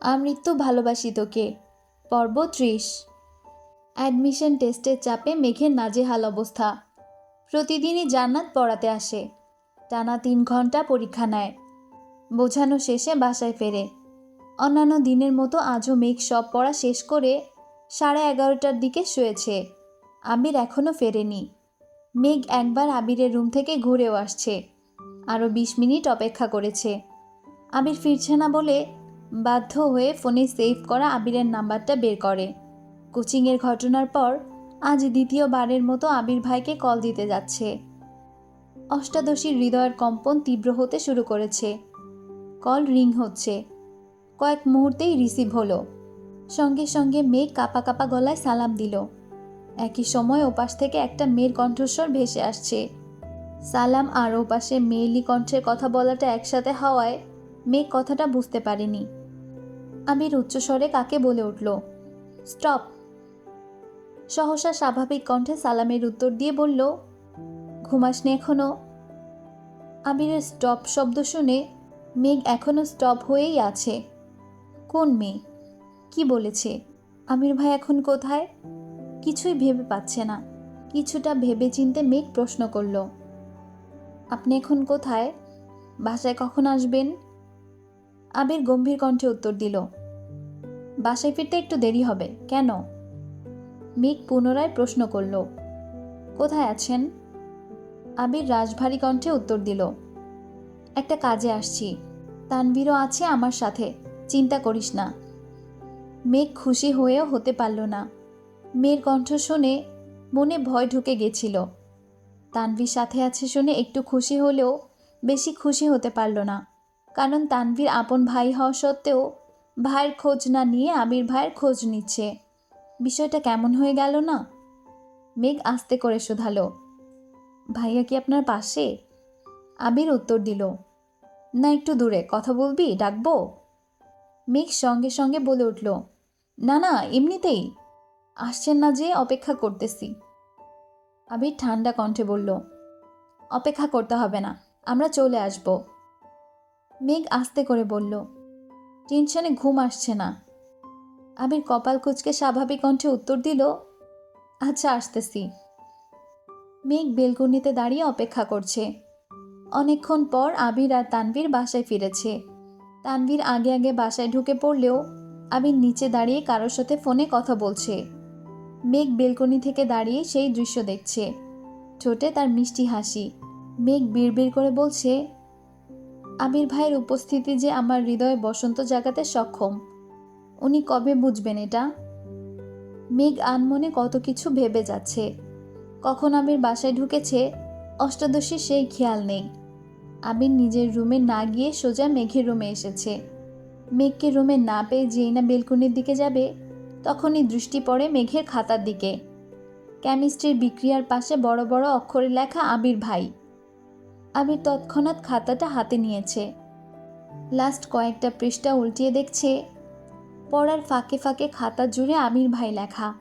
আমৃত্যু ভালোবাসি তোকে। পর্ব ত্রিশ। অ্যাডমিশন টেস্টের চাপে মেঘের নাজেহাল অবস্থা। প্রতিদিনই জান্নাত পড়াতে আসে। টানা তিন ঘণ্টা পরীক্ষা নেয়। বোঝানো শেষে বাসায় ফেরে। অন্যান্য দিনের মতো আজও মেঘ সব পড়া শেষ করে সাড়ে এগারোটার দিকে শুয়েছে। আবির এখনও ফেরেনি। মেঘ একবার আবিরের রুম থেকে ঘুরেও আসছে। আরও বিশ মিনিট অপেক্ষা করেছে। আবির ফিরছে না বলে বাধ্য হয়ে ফোনে সেভ করা আবিরের নাম্বারটা বের করে। কোচিংয়ের ঘটনার পর আজ দ্বিতীয়বারের মতো আবির ভাইকে কল দিতে যাচ্ছে। অষ্টাদশীর হৃদয়ের কম্পন তীব্র হতে শুরু করেছে। কল রিং হচ্ছে। কয়েক মুহূর্তেই রিসিভ হলো। সঙ্গে সঙ্গে মেঘ কাপা কাপা গলায় সালাম দিল। একই সময় ওপাশ থেকে একটা মেয়ের কণ্ঠস্বর ভেসে আসছে। সালাম আর ওপাশে মেয়েলি কণ্ঠের কথা বলাটা একসাথে হওয়ায় মেয়ে কথাটা বুঝতে পারেনি। আবির উচ্চস্বরে কাকে বলে উঠল? স্টপ। সহসা স্বাভাবিক কণ্ঠে সালামের উত্তর দিয়ে বলল ঘুমাসনি এখনও? আবিরের স্টপ শব্দ শুনে মেঘ এখনও স্টপ হয়েই আছে। কোন মেয়ে কি বলেছে? আমির ভাই এখন কোথায়? কিছুই ভেবে পাচ্ছে না। কিছুটা ভেবে চিনতে মেঘ প্রশ্ন করল, আপনি এখন কোথায়? বাসায় কখন আসবেন? আবির গম্ভীর কণ্ঠে উত্তর দিল বাসায় ফিরতে একটু দেরি হবে, কেন? মেঘ পুনরায় প্রশ্ন করল। কোথায় আছেন? আবির রাজভারী কণ্ঠে উত্তর দিল। একটা কাজে আসছি। তানবীরও আছে আমার সাথে, চিন্তা করিস না। মেঘ খুশি হয়েও হতে পারল না। মেয়ের কণ্ঠ শুনে মনে ভয় ঢুকে গেছিল। তানভীর সাথে আছে শুনে একটু খুশি হলেও বেশি খুশি হতে পারল না। কারণ তানভীর আপন ভাই হওয়া সত্ত্বেও ভাইয়ের খোঁজ না নিয়ে আবির ভাইয়ের খোঁজ নিচ্ছে। বিষয়টা কেমন হয়ে গেল না? মেঘ আস্তে করে শোধালো। ভাইয়া কি আপনার পাশে? আবির উত্তর দিল, না, একটু দূরে। কথা বলবি? ডাকবো? মেঘ সঙ্গে সঙ্গে বলে উঠল, না না, এমনিতেই। আসছেন না যে, অপেক্ষা করতেছি। আবির ঠান্ডা কণ্ঠে বলল, অপেক্ষা করতে হবে না, আমরা চলে আসব। মেঘ আস্তে করে বলল টেনশনে ঘুম আসছে না। আবির কপাল কুচকে স্বাভাবিক কণ্ঠে উত্তর দিল আচ্ছা আসতেছি। মেঘ বেলকনিতে দাঁড়িয়ে অপেক্ষা করছে। অনেকক্ষণ পর আবির আর তানভীর বাসায় ফিরেছে। তানভীর আগে আগে বাসায় ঢুকে পড়লেও আবির নিচে দাঁড়িয়ে কারোর সাথে ফোনে কথা বলছে। মেঘ বেলকনি থেকে দাঁড়িয়ে সেই দৃশ্য দেখছে। ঠোঁটে তার মিষ্টি হাসি। মেঘ বিড়বিড় করে বলছে আবির ভাইয়ের উপস্থিতি যে আমার হৃদয়ে বসন্ত জাগাতে সক্ষম। উনি কবে বুঝবেন এটা? মেঘ আনমনে কত কিছু ভেবে যাচ্ছে। কখন আবির বাসায় ঢুকেছে, অষ্টাদশী সেই খেয়াল নেই। আবির নিজের রুমে না গিয়ে সোজা মেঘের রুমে এসেছে। মেঘকে রুমে না পেয়ে যেই না বেলকুনির দিকে যাবে, তখনই দৃষ্টি পড়ে মেঘের খাতার দিকে। কেমিস্ট্রির বিক্রিয়ার পাশে বড় বড় অক্ষরে লেখা আবির ভাই। আবির তৎক্ষণাৎ খাতাটা হাতে নিয়েছে। লাস্ট কয়েকটা পৃষ্ঠা উল্টিয়ে দেখছে, পড়ার ফাঁকে ফাঁকে খাতা জুড়ে আবির ভাই লেখা।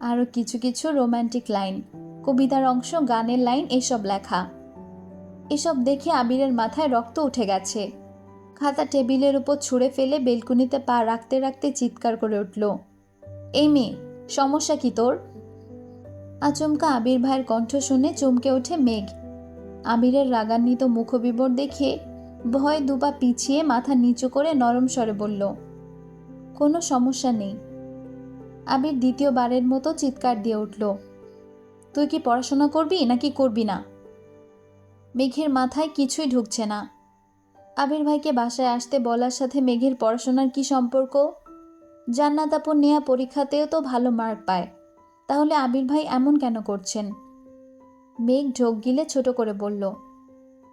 আরও কিছু কিছু রোম্যান্টিক লাইন, কবিতার অংশ, গানের লাইন, এসব লেখা। এসব দেখে আবিরের মাথায় রক্ত উঠে গেছে। খাতা টেবিলের উপর ছুঁড়ে ফেলে বেলকুনিতে পা রাখতে রাখতে চিৎকার করে উঠল, এই মেয়ে, সমস্যা কি তোর? আচমকা আবির ভাইয়ের কণ্ঠ শুনে চমকে ওঠে মেঘ। আবিরের রাগান্বিত মুখবিবর দেখে ভয় দুপা পিছিয়ে মাথা নিচু করে নরম স্বরে বলল, কোনো সমস্যা নেই। আবির দ্বিতীয়বারের মতো চিৎকার দিয়ে উঠল, তুই কি পড়াশোনা করবি নাকি করবি না? মেঘের মাথায় কিছুই ঢুকছে না। আবির ভাইকে বাসায় আসতে বলার সাথে মেঘের পড়াশোনার কি সম্পর্ক? জান্নাত আপন নেয়া পরীক্ষাতেও তো ভালো মার্ক পায়। তাহলে আবির ভাই এমন কেন করছেন? মেঘ ঢোক গিলে ছোট করে বলল,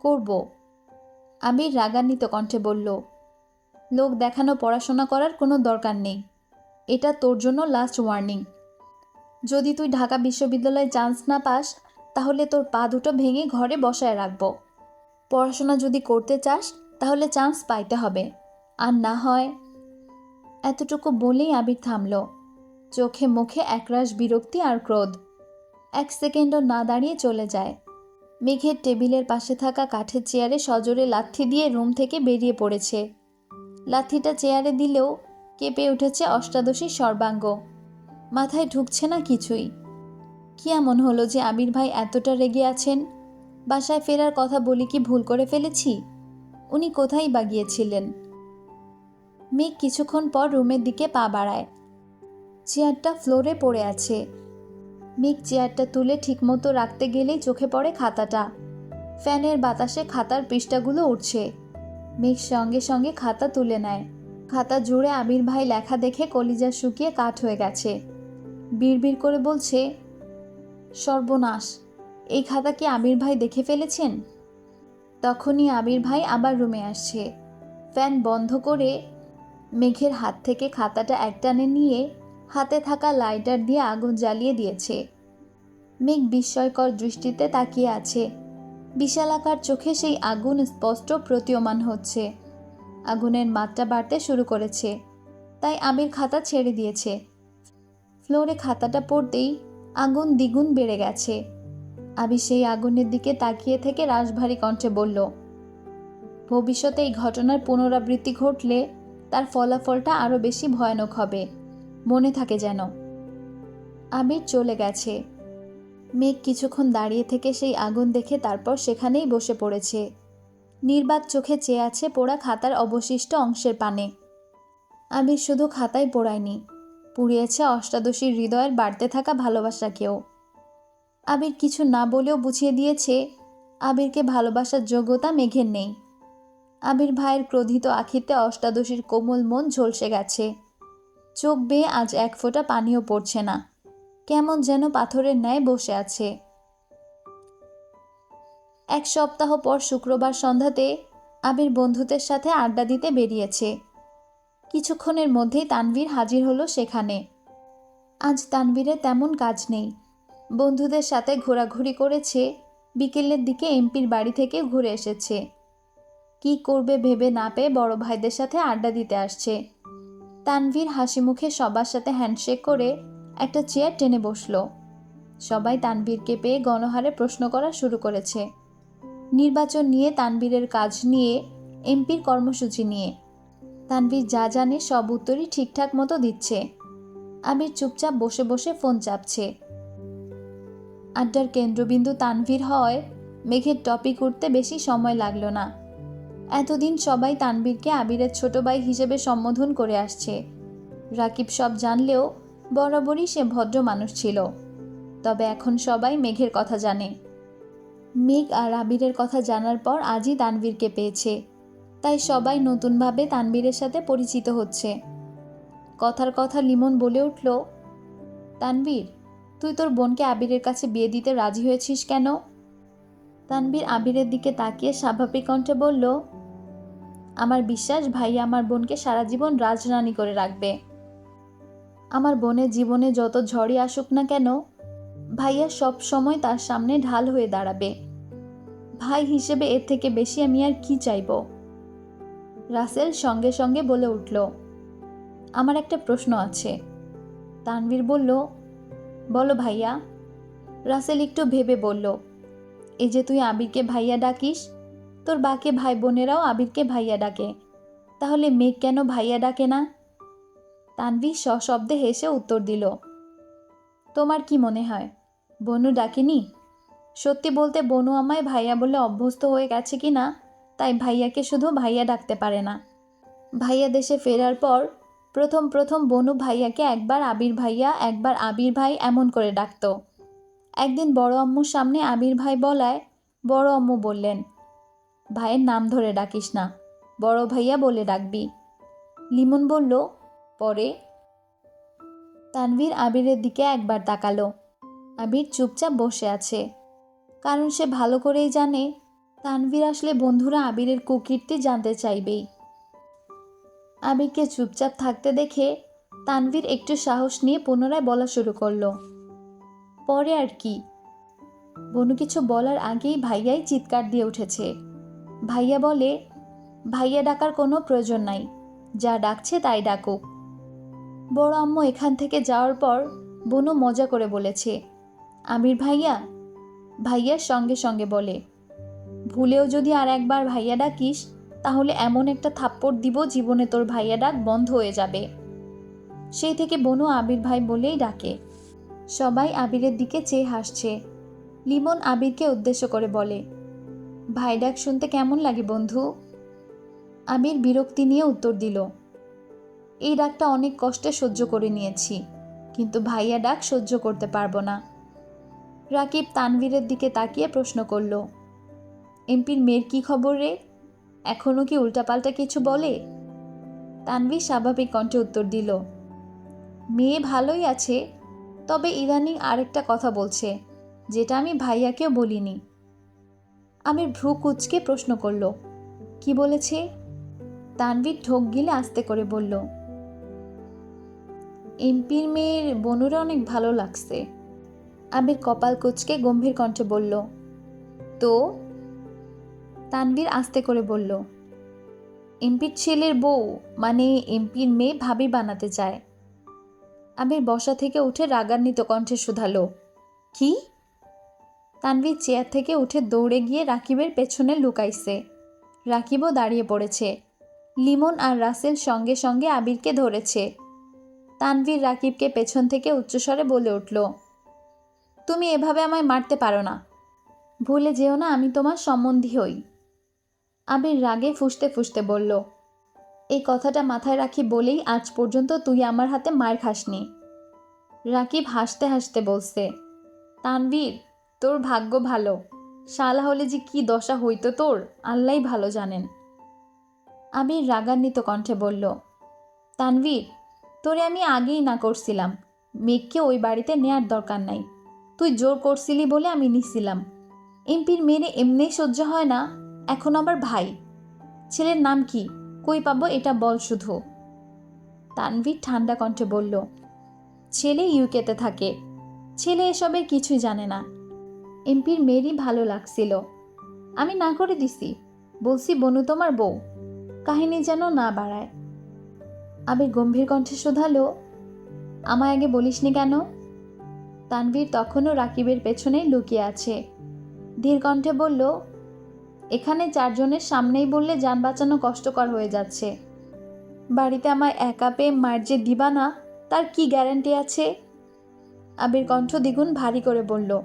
করব। আবির রাগান্বিত কণ্ঠে বলল, লোক দেখানো পড়াশোনা করার কোনো দরকার নেই। এটা তোর জন্য লাস্ট ওয়ার্নিং যদি তুই ঢাকা বিশ্ববিদ্যালয়ে চান্স না পাস, তাহলে তোর পা দুটো ভেঙে ঘরে বসায় রাখব। পড়াশোনা যদি করতে চাস, তাহলে চান্স পাইতে হবে। আর না হয় এতটুকু বলেই আবির থামল। চোখে মুখে একরাশ বিরক্তি আর ক্রোধ। এক সেকেন্ডও না দাঁড়িয়ে চলে যায়। মেঘের টেবিলের পাশে থাকা কাঠের চেয়ারে সজোরে লাথি দিয়ে রুম থেকে বেরিয়ে পড়েছে। লাথিটা চেয়ারে দিলেও কেঁপে উঠেছে অষ্টাদশী সর্বাঙ্গ। মাথায় ঢুকছে না কিছুই। কি এমন হলো যে আবির ভাই এতটা রেগে আছেন? বাসায় ফেরার কথা বলি কি ভুল করে ফেলেছি? উনি কোথায় বা গিয়েছিলেন? মেঘ কিছুক্ষণ পর রুমের দিকে পা বাড়ায়। চেয়ারটা ফ্লোরে পড়ে আছে। মেঘ চেয়ারটা তুলে ঠিকমতো রাখতে গেলেই চোখে পড়ে খাতাটা। ফ্যানের বাতাসে খাতার পৃষ্ঠাগুলো উঠছে মেঘ সঙ্গে সঙ্গে খাতা তুলে নেয়। খাতা জুড়ে আমির ভাই লেখা দেখে কলিজা শুকিয়ে কাঠ হয়ে গেছে। বিড়বিড় করে বলছে, সর্বনাশ, এই খাতা কি আমির ভাই দেখে ফেলেছেন? তখনই আমির ভাই আবার রুমে আসছে। ফ্যান বন্ধ করে মেঘের হাত থেকে খাতাটা একটানে নিয়ে হাতে থাকা লাইটার দিয়ে আগুন জ্বালিয়ে দিয়েছে। মেঘ বিস্ময়কর দৃষ্টিতে তাকিয়ে আছে। বিশালাকার চোখে সেই আগুন স্পষ্ট প্রতীয়মান হচ্ছে। আগুনের মাত্রা বাড়তে শুরু করেছে। তাই আবির খাতা ছেড়ে দিয়েছে। ফ্লোরে খাতাটা পড়তেই আগুন দ্বিগুণ বেড়ে গেছে। আবি সেই আগুনের দিকে তাকিয়ে থেকে রাশভারী কণ্ঠে বলল, ভবিষ্যতে এই ঘটনার পুনরাবৃত্তি ঘটলে তার ফলাফলটা আরও বেশি ভয়ানক হবে। মনে থাকে যেন। আবির চলে গেছে। মেঘ কিছুক্ষণ দাঁড়িয়ে থেকে সেই আগুন দেখে তারপর সেখানেই বসে পড়েছে। নির্বাক চোখে চেয়ে আছে পোড়া খাতার অবশিষ্ট অংশের পানে। আবির শুধু খাতায় পোড়ায়নি, পুড়িয়েছে অষ্টাদশীর হৃদয়ের বাড়তে থাকা ভালোবাসাকেও। আবির কিছু না বলেও বুঝিয়ে দিয়েছে আবিরকে ভালোবাসার যোগ্যতা মেঘের নেই। আবির ভাইয়ের ক্রোধিত আখিতে অষ্টাদশীর কোমল মন ঝলসে গেছে। চোখ বেয়ে আজ এক ফোঁটা পানিও পড়ছে না। কেমন যেন পাথরের ন্যায় বসে আছে। এক সপ্তাহ পর শুক্রবার সন্ধ্যাতে আবির বন্ধুদের সাথে আড্ডা দিতে বেরিয়েছে। কিছুক্ষণের মধ্যেই তানভীর হাজির হলো সেখানে। আজ তানভীরের তেমন কাজ নেই। বন্ধুদের সাথে ঘোরাঘুরি করেছে, বিকেলের দিকে এমপির বাড়ি থেকে ঘুরে এসেছে। কি করবে ভেবে না পেয়ে বড় ভাইদের সাথে আড্ডা দিতে আসছে। তানভীর হাসি মুখে সবার সাথে হ্যান্ডশেক করে একটা চেয়ার টেনে বসল। সবাই তানভীরকে পেয়ে গণহারে প্রশ্ন করা শুরু করেছে। নির্বাচন নিয়ে তানভীরের কাজ নিয়ে, এমপির কর্মসূচি নিয়ে। তানভীর যা জানে সব উত্তরই ঠিকঠাক মতো দিচ্ছে। আবির চুপচাপ বসে বসে ফোন চাপছে। আড্ডার কেন্দ্রবিন্দু তানভীর হয় মেঘের টপিক উঠতে বেশি সময় লাগল না। এতদিন সবাই তানবীরকে আবিরের ছোট ভাই হিসেবে সম্বোধন করে আসছে। রাকিব সব জানলেও বরাবরই সে ভদ্র মানুষ ছিল। তবে এখন সবাই মেঘের কথা জানে। মেঘ আর আবিরের কথা জানার পর আজই তানবীরকে পেয়েছে। তাই সবাই নতুনভাবে তানবীরের সাথে পরিচিত হচ্ছে। কথার কথা লিমন বলে উঠল, তানবীর, তুই তোর বোনকে আবিরের কাছে বিয়ে দিতে রাজি হয়েছিস কেন? তানবীর আবিরের দিকে তাকিয়ে স্বাভাবিক কণ্ঠে বলল আমার বিশ্বাস, ভাইয়া আমার বোনকে সারা জীবন রাজরানী করে রাখবে। আমার বোনের জীবনে যত ঝড়ই আসুক না কেন, ভাইয়া সব সময় তার সামনে ঢাল হয়ে দাঁড়াবে। ভাই হিসেবে এর থেকে বেশি আমি আর কি চাইব? রাসেল সঙ্গে সঙ্গে বলে উঠল, আমার একটা প্রশ্ন আছে। তানভীর বলল, বলো ভাইয়া। রাসেল একটু ভেবে বলল, এই যে তুই আবিরকে ভাইয়া ডাকিস তোর বাকি ভাই বোনেরাও আবিরকে ভাইয়া ডাকে। তাহলে মেঘ কেন ভাইয়া ডাকে না? তানভীর সশব্দে হেসে উত্তর দিল, তোমার কি মনে হয়, বনু ডাকেনি? সত্যি বলতে বনু আমায় ভাইয়া বলে অভ্যস্ত হয়ে গেছে কি না? তাই ভাইয়াকে শুধু ভাইয়া ডাকতে পারে না। ভাইয়া দেশে ফেরার পর প্রথম প্রথম বনু ভাইয়াকে একবার আবির ভাইয়া, একবার আবির ভাই এমন করে ডাকতো। একদিন বড় আম্মুর সামনে আবির ভাই বলায়, বড় আম্মু বললেন ভাইয়ের নাম ধরে ডাকিস না। বড় ভাইয়া বলে ডাকবি। লিমন বলল, পরে। তানভীর আবিরের দিকে একবার তাকালো। আবির চুপচাপ বসে আছে। কারণ সে ভালো করেই জানে, তানভীর আসলে বন্ধুরা আবিরের কুকীর্তি জানতে চাইবেই। আবিরকে চুপচাপ থাকতে দেখে তানভীর একটু সাহস নিয়ে পুনরায় বলা শুরু করল। পরে আর কি। বনু কিছু বলার আগেই ভাইয়াই চিৎকার দিয়ে উঠেছে। ভাইয়া বলে, ভাইয়া ডাকার কোনো প্রয়োজন নাই, যা ডাকছে তাই ডাকুক। বড় আম্মু এখান থেকে যাওয়ার পর বনু মজা করে বলেছে, আমির ভাইয়া? ভাইয়ার সঙ্গে সঙ্গে বলে, ভুলেও যদি আর একবার ভাইয়া ডাকিস, তাহলে এমন একটা থাপ্পড় দিব জীবনে তোর ভাইয়া ডাক বন্ধ হয়ে যাবে। সেই থেকে বনু আবির ভাই বলেই ডাকে। সবাই আবিরের দিকে চেয়ে হাসছে। লিমন আবিরকে উদ্দেশ্য করে বলে ভাই ডাক শুনতে কেমন লাগে বন্ধু? আমির বিরক্তি নিয়ে উত্তর দিল, এই ডাকটা অনেক কষ্টে সহ্য করে নিয়েছি, কিন্তু ভাইয়া ডাক সহ্য করতে পারব না। রাকিব তানভীরের দিকে তাকিয়ে প্রশ্ন করল, এমপির মেয়ের কি খবর রে? এখনও কি উল্টাপাল্টা কিছু বলে? তানভীর স্বাভাবিক কণ্ঠে উত্তর দিল, মেয়ে ভালোই আছে, তবে ইদানিং আরেকটা কথা বলছে, যেটা আমি ভাইয়াকেও বলিনি। আমি ভ্রু কুচকে প্রশ্ন করল, কি বলেছে? তানভীর ঠোক গিলে আস্তে করে বলল, এমপির মেয়ের বনুরা অনেক ভালো লাগছে। আবির কপাল কুচকে গম্ভীর কণ্ঠে বলল, তো? তানভীর আস্তে করে বলল, এমপির ছেলের বউ মানে এমপির মেয়ে ভাবি বানাতে চায়। আবির বসা থেকে উঠে রাগান্বিত কণ্ঠে শুধালো, কি? তানভীর চেয়ার থেকে উঠে দৌড়ে গিয়ে রাকিবের পেছনে লুকাইছে। রাকিবও দাঁড়িয়ে পড়েছে। লিমন আর রাসেল সঙ্গে সঙ্গে আবিরকে ধরেছে। তানভীর রাকিবকে পেছন থেকে উচ্চস্বরে বলে উঠল, তুমি এভাবে আমায় মারতে পারো না। ভুলে যেও না আমি তোমার সম্বন্ধী হই। আবির রাগে ফুসতে ফুসতে বলল, এই কথাটা মাথায় রাখি বলেই আজ পর্যন্ত তুই আমার হাতে মার খাসনি। রাকিব হাসতে হাসতে বলছে, তানভীর তোর ভাগ্য ভালো। শালা হলে যে কি দশা হইতো তোর আল্লাহ ভালো জানেন। আবির রাগান্বিত কণ্ঠে বলল, তানভীর, তোরে আমি আগেই না করছিলাম। মেঘকে ওই বাড়িতে নেয়ার দরকার নাই। তুই জোর করছিলি বলে আমি নিছিলাম। এমপির মেরে এমনিই সহ্য হয় না, এখন আমার ভাই। ছেলের নাম কি? কই পাবো এটা বল শুধু। তানভীর ঠান্ডা কণ্ঠে বলল, ছেলে ইউকেতে থাকে। ছেলে এসবের কিছুই জানে না। এমপির মেয়েরই ভালো লাগছিল। আমি না করে দিছি। বলছি, বনু তোমার বউ। কাহিনী যেন না বাড়ায়। আবির গম্ভীর কণ্ঠে শোধালো, আমায় আগে বলিসনি কেন? তানভীর তখনও রাকিবের পেছনেই লুকিয়ে আছে। ধীর কণ্ঠে বলল, এখানে চারজনের সামনেই বললে যান বাঁচানো কষ্টকর হয়ে যাচ্ছে। বাড়িতে আমায় একা পেয়ে মার যে দিবা না তার কি গ্যারান্টি আছে? আবির কণ্ঠ দ্বিগুণ ভারী করে বলল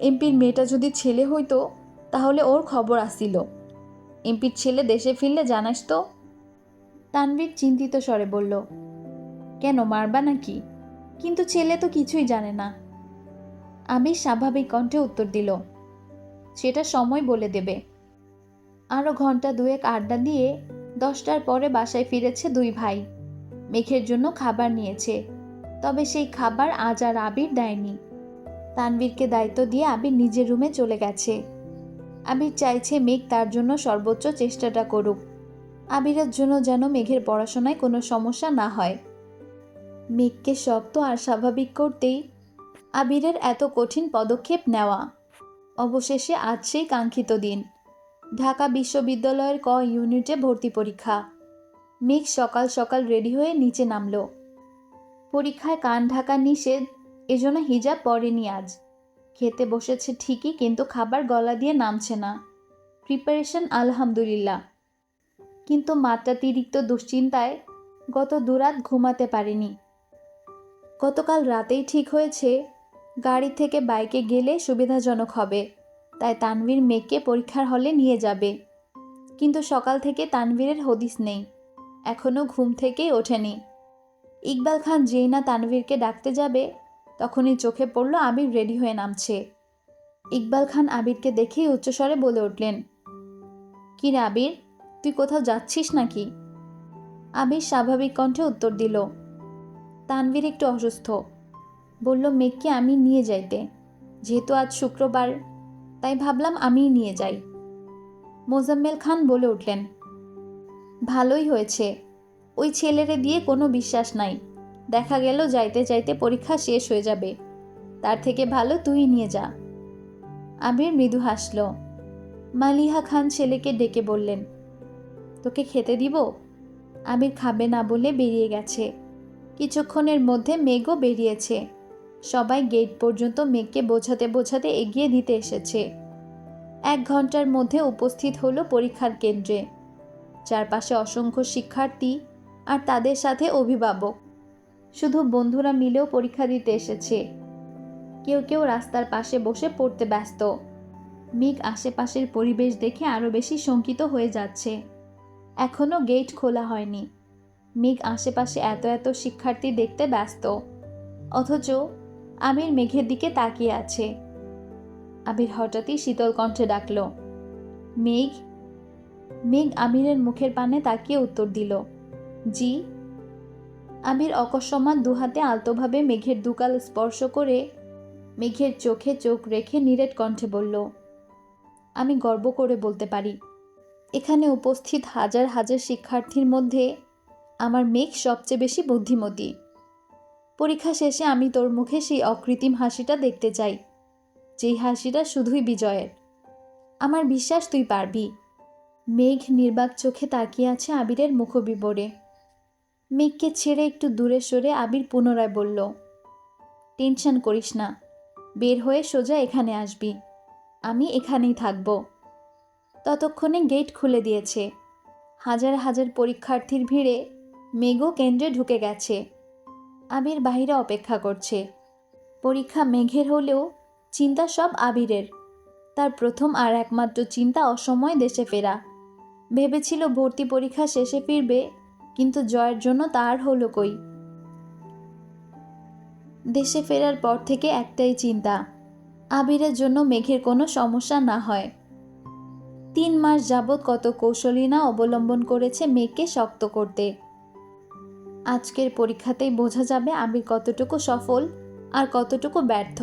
এমপির মেয়েটা যদি ছেলে হইতো, তাহলে ওর খবর আসিল। এমপির ছেলে দেশে ফিরলে জানাস তো। তানভীর চিন্তিত স্বরে বলল, কেন, মারবা নাকি? কিন্তু ছেলে তো কিছুই জানে না। আমি স্বাভাবিক কণ্ঠে উত্তর দিল, সেটা সময় বলে দেবে। আরও ঘণ্টা দুয়েক আড্ডা দিয়ে দশটার পরে বাসায় ফিরেছে দুই ভাই। মেঘের জন্য খাবার নিয়েছে, তবে সেই খাবার আজ আর আবির দেয়নি। তানবীরকে দায়িত্ব দিয়ে আবির নিজের রুমে চলে গেছে। আবির চাইছে মেঘ তার জন্য সর্বোচ্চ চেষ্টাটা করুক। আবিরের জন্য যেন মেঘের পড়াশোনায় কোনো সমস্যা না হয়। মেঘকে শক্ত আর স্বাভাবিক করতেই আবিরের এত কঠিন পদক্ষেপ নেওয়া। অবশেষে আজ সেই কাঙ্ক্ষিত দিন। ঢাকা বিশ্ববিদ্যালয়ের ক ইউনিটে ভর্তি পরীক্ষা। মেঘ সকাল সকাল রেডি হয়ে নিচে নামল। পরীক্ষায় কান ঢাকা নিষেধ এজন্য হিজাব পরেনি আজ। খেতে বসেছে ঠিকই, কিন্তু খাবার গলা দিয়ে নামছে না। প্রিপারেশন আলহামদুলিল্লাহ। কিন্তু মাত্রাতিরিক্ত দুশ্চিন্তায় গত দুরাত ঘুমাতে পারেনি। গতকাল রাতেই ঠিক হয়েছে, গাড়ি থেকে বাইকে গেলে সুবিধাজনক হবে। তাই তানভীর মেয়েকে পরীক্ষার হলে নিয়ে যাবে। কিন্তু সকাল থেকে তানভীরের হদিস নেই। এখনও ঘুম থেকেই ওঠেনি। ইকবাল খান যেই না তানভীরকে ডাকতে যাবে তখনই চোখে পড়ল আবির রেডি হয়ে নামছে। ইকবাল খান আবিরকে দেখেই উচ্চস্বরে বলে উঠলেন, কি রে আবির, তুই কোথাও যাচ্ছিস নাকি? আবির স্বাভাবিক কণ্ঠে উত্তর দিল, তানভীর একটু অসুস্থ। বলল মেঘকে আমি নিয়ে যাইতে, যেহেতু আজ শুক্রবার, তাই ভাবলাম আমিই নিয়ে যাই। মোজাম্মেল খান বলে উঠলেন, ভালোই হয়েছে, ওই ছেলেরে দিয়ে কোনো বিশ্বাস নাই। দেখা গেল যাইতে যাইতে পরীক্ষা শেষ হয়ে যাবে। তার থেকে ভালো তুই নিয়ে যা। আবির মৃদু হাসল। মালিহা খান ছেলেকে ডেকে বললেন, তোকে খেতে দিব? আবির খাবে না বলে বেরিয়ে গেছে। কিছুক্ষণের মধ্যে মেঘও বেরিয়েছে। সবাই গেট পর্যন্ত মেঘকে বোঝাতে বোঝাতে এগিয়ে দিতে এসেছে। এক ঘণ্টার মধ্যে উপস্থিত হলো পরীক্ষার কেন্দ্রে। চারপাশে অসংখ্য শিক্ষার্থী আর তাদের সাথে অভিভাবক। শুধু বন্ধুরা মিলেও পরীক্ষা দিতে এসেছে। কেউ কেউ রাস্তার পাশে বসে পড়তে ব্যস্ত। মেঘ আশেপাশের পরিবেশ দেখে আরও বেশি শঙ্কিত হয়ে যাচ্ছে। এখনও গেট খোলা হয়নি। মেঘ আশেপাশে এত এত শিক্ষার্থী দেখতে ব্যস্ত। অথচ আমির মেঘের দিকে তাকিয়ে আছে। আবির হঠাৎই শীতল কণ্ঠে ডাকল, মেঘ? মেঘ আমিরের মুখের পানে তাকিয়ে উত্তর দিল, জি। আবির অকস্মাৎ দুহাতে আলতোভাবে মেঘের দুকাল স্পর্শ করে মেঘের চোখে চোখ রেখে নিরেট কণ্ঠে বলল, আমি গর্ব করে বলতে পারি। এখানে উপস্থিত হাজার হাজার শিক্ষার্থীর মধ্যে আমার মেঘ সবচেয়ে বেশি বুদ্ধিমতী। পরীক্ষা শেষে আমি তোর মুখে সেই অকৃত্রিম হাসিটা দেখতে চাই। যেই হাসিটা শুধুই বিজয়ের। আমার বিশ্বাস তুই পারবি। মেঘ নির্বাক চোখে তাকিয়ে আছে আবিরের মুখবিবরে। মেঘকে ছেড়ে একটু দূরে সরে আবির পুনরায় বলল, টেনশন করিস না, বের হয়ে সোজা এখানে আসবি। আমি এখানেই থাকব। ততক্ষণে গেট খুলে দিয়েছে। হাজার হাজার পরীক্ষার্থীর ভিড়ে মেঘও কেন্দ্রে ঢুকে গেছে। আবির বাহিরে অপেক্ষা করছে। পরীক্ষা মেঘের হলেও চিন্তা সব আবিরের। তার প্রথম আর একমাত্র চিন্তা অসময় দেশে ফেরা। ভেবেছিল ভর্তি পরীক্ষা শেষে ফিরবে কিন্তু জয়ের জন্য তার হলো কই? দেশে ফেরার পর থেকে একটাই চিন্তা, আবিরের জন্য মেঘের কোনো সমস্যা না হয়। তিন মাস যাবৎ কত কৌশলী না অবলম্বন করেছে মেঘকে শক্ত করতে। আজকের পরীক্ষাতেই বোঝা যাবে আবির কতটুকু সফল আর কতটুকু ব্যর্থ।